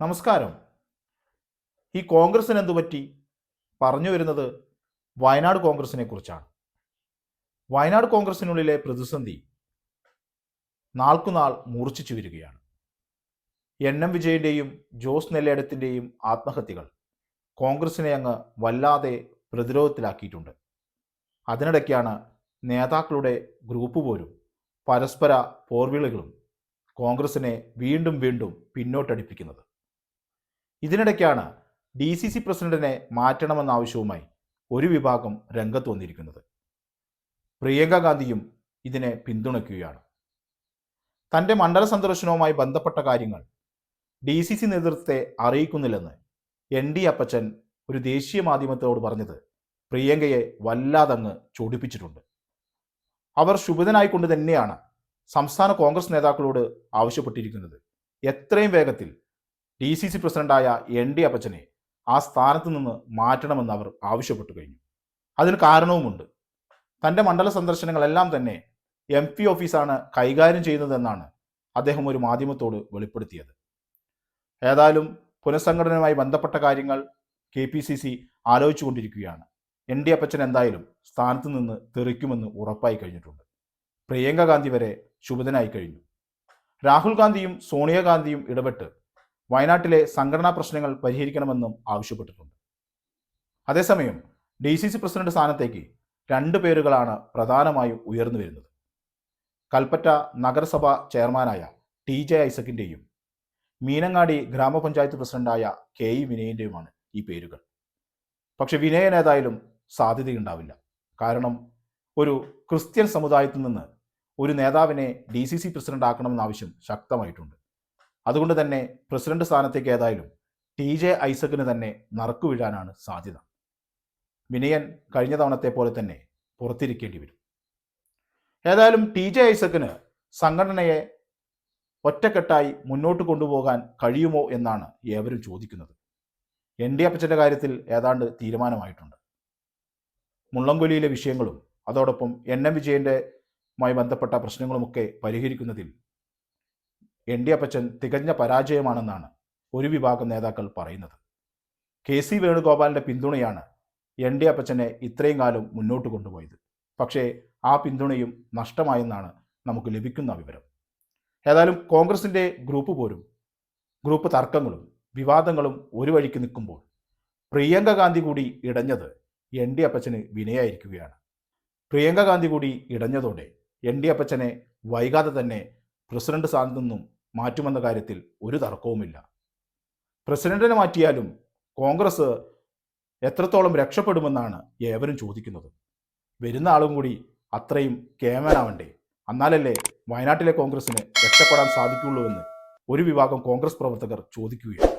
നമസ്കാരം. ഈ കോൺഗ്രസിന് എന്തു പറ്റി? പറഞ്ഞു വരുന്നത് വയനാട് കോൺഗ്രസിനെ കുറിച്ചാണ്. വയനാട് കോൺഗ്രസിനുള്ളിലെ പ്രതിസന്ധി നാൾക്കുനാൾ മൂർച്ഛിച്ചു വരികയാണ്. എൻ എം വിജയന്റെയും ജോസ് നെല്ലേടത്തിന്റെയും ആത്മഹത്യകൾ കോൺഗ്രസിനെ അങ്ങ് വല്ലാതെ പ്രതിരോധത്തിലാക്കിയിട്ടുണ്ട്. അതിനിടയ്ക്കാണ് നേതാക്കളുടെ ഗ്രൂപ്പ് പോലും പരസ്പര പോർവിളികളും കോൺഗ്രസിനെ വീണ്ടും വീണ്ടും പിന്നോട്ടടിപ്പിക്കുന്നത്. ഇതിനിടയ്ക്കാണ് ഡി സി സി പ്രസിഡന്റിനെ മാറ്റണമെന്ന ആവശ്യവുമായി ഒരു വിഭാഗം രംഗത്ത് വന്നിരിക്കുന്നത്. പ്രിയങ്ക ഗാന്ധിയും ഇതിനെ പിന്തുണയ്ക്കുകയാണ്. തന്റെ മണ്ഡല സന്ദർശനവുമായി ബന്ധപ്പെട്ട കാര്യങ്ങൾ ഡി സി സി നേതൃത്വത്തെ അറിയിക്കുന്നില്ലെന്ന് എൻ ഡി അപ്പച്ചൻ ഒരു ദേശീയ മാധ്യമത്തോട് പറഞ്ഞത് പ്രിയങ്കയെ വല്ലാതങ്ങ് ചൊടിപ്പിച്ചിട്ടുണ്ട്. അവർ ശുഭിതനായിക്കൊണ്ട് തന്നെയാണ് സംസ്ഥാന കോൺഗ്രസ് നേതാക്കളോട് ആവശ്യപ്പെട്ടിരിക്കുന്നത്. എത്രയും വേഗത്തിൽ ഡി സി സി പ്രസിഡന്റായ എൻ ഡി അപ്പച്ചനെ ആ സ്ഥാനത്ത് നിന്ന് മാറ്റണമെന്ന് അവർ ആവശ്യപ്പെട്ടു കഴിഞ്ഞു. അതിന് കാരണവുമുണ്ട്. തന്റെ മണ്ഡല സന്ദർശനങ്ങളെല്ലാം തന്നെ എം പി ഓഫീസാണ് കൈകാര്യം ചെയ്യുന്നതെന്നാണ് അദ്ദേഹം ഒരു മാധ്യമത്തോട് വെളിപ്പെടുത്തിയത്. ഏതായാലും പുനഃസംഘടനയുമായി ബന്ധപ്പെട്ട കാര്യങ്ങൾ കെ പി സി സി ആലോചിച്ചുകൊണ്ടിരിക്കുകയാണ്. എൻ ഡി അപ്പച്ചൻ എന്തായാലും സ്ഥാനത്ത് നിന്ന് തെറിക്കുമെന്ന് ഉറപ്പായി കഴിഞ്ഞിട്ടുണ്ട്. പ്രിയങ്ക ഗാന്ധി വരെ ശുഭിതനായി കഴിഞ്ഞു. രാഹുൽ ഗാന്ധിയും സോണിയാഗാന്ധിയും ഇടപെട്ട് വയനാട്ടിലെ സംഘടനാ പ്രശ്നങ്ങൾ പരിഹരിക്കണമെന്നും ആവശ്യപ്പെട്ടിട്ടുണ്ട്. അതേസമയം ഡി സി സി പ്രസിഡന്റ് സ്ഥാനത്തേക്ക് രണ്ട് പേരുകളാണ് പ്രധാനമായും ഉയർന്നു വരുന്നത്. കൽപ്പറ്റ നഗരസഭ ചെയർമാനായ ടി ജെ ഐസക്കിന്റെയും മീനങ്ങാടി ഗ്രാമപഞ്ചായത്ത് പ്രസിഡന്റായ കെ ഇ വിനയന്റെയുമാണ് ഈ പേരുകൾ. പക്ഷെ വിനയൻ ഏതായാലും സാധ്യതയുണ്ടാവില്ല. കാരണം ഒരു ക്രിസ്ത്യൻ സമുദായത്തിൽ നിന്ന് ഒരു നേതാവിനെ ഡി സി സി പ്രസിഡന്റ് ആക്കണമെന്ന ആവശ്യം ശക്തമായിട്ടുണ്ട്. അതുകൊണ്ട് തന്നെ പ്രസിഡന്റ് സ്ഥാനത്തേക്ക് ഏതായാലും ടി ജെ ഐസക്കിന് തന്നെ നറുക്കു വീഴാനാണ് സാധ്യത. വിനയൻ കഴിഞ്ഞ തവണത്തെ പോലെ തന്നെ പുറത്തിരിക്കേണ്ടി വരും. ഏതായാലും ടി ജെ ഐസക്കിന് സംഘടനയെ ഒറ്റക്കെട്ടായി മുന്നോട്ട് കൊണ്ടുപോകാൻ കഴിയുമോ എന്നാണ് ഏവരും ചോദിക്കുന്നത്. എൻ ഡി അപ്പച്ചന്റെ കാര്യത്തിൽ ഏതാണ്ട് തീരുമാനമായിട്ടുണ്ട്. മുള്ളംകൊലിയിലെ വിഷയങ്ങളും അതോടൊപ്പം എൻ എം വിജയന്റെ മായി ബന്ധപ്പെട്ട പ്രശ്നങ്ങളുമൊക്കെ പരിഹരിക്കുന്നതിൽ എൻ ഡി അപ്പച്ചൻ തികഞ്ഞ പരാജയമാണെന്നാണ് ഒരു വിഭാഗം നേതാക്കൾ പറയുന്നത്. കെ സി വേണുഗോപാലിന്റെ പിന്തുണയാണ് എൻ ഡി അപ്പച്ചനെ ഇത്രയും കാലം മുന്നോട്ട് കൊണ്ടുപോയത്. പക്ഷേ ആ പിന്തുണയും നഷ്ടമായെന്നാണ് നമുക്ക് ലഭിക്കുന്ന വിവരം. ഏതായാലും കോൺഗ്രസിന്റെ ഗ്രൂപ്പ് പോരും ഗ്രൂപ്പ് തർക്കങ്ങളും വിവാദങ്ങളും ഒരു വഴിക്ക് നിൽക്കുമ്പോൾ പ്രിയങ്ക ഗാന്ധി കൂടി ഇടഞ്ഞത് എൻ ഡി അപ്പച്ചന് വിനയായിരിക്കുകയാണ്. പ്രിയങ്ക ഗാന്ധി കൂടി ഇടഞ്ഞതോടെ എൻ ഡി അപ്പച്ചനെ വൈകാതെ തന്നെ പ്രസിഡന്റ് സ്ഥാനത്തു നിന്നും മാറ്റുമെന്ന കാര്യത്തിൽ ഒരു തർക്കവുമില്ല. പ്രസിഡന്റിനെ മാറ്റിയാലും കോൺഗ്രസ് എത്രത്തോളം രക്ഷപ്പെടുമെന്നാണ് ഏവരും ചോദിക്കുന്നത്. വരുന്ന ആളും കൂടി അത്രയും കേമനാവണ്ടേ എന്നാലല്ലേ വയനാട്ടിലെ കോൺഗ്രസിന് രക്ഷപ്പെടാൻ സാധിക്കുള്ളൂ എന്ന് ഒരു വിഭാഗം കോൺഗ്രസ് പ്രവർത്തകർ ചോദിക്കുകയാണ്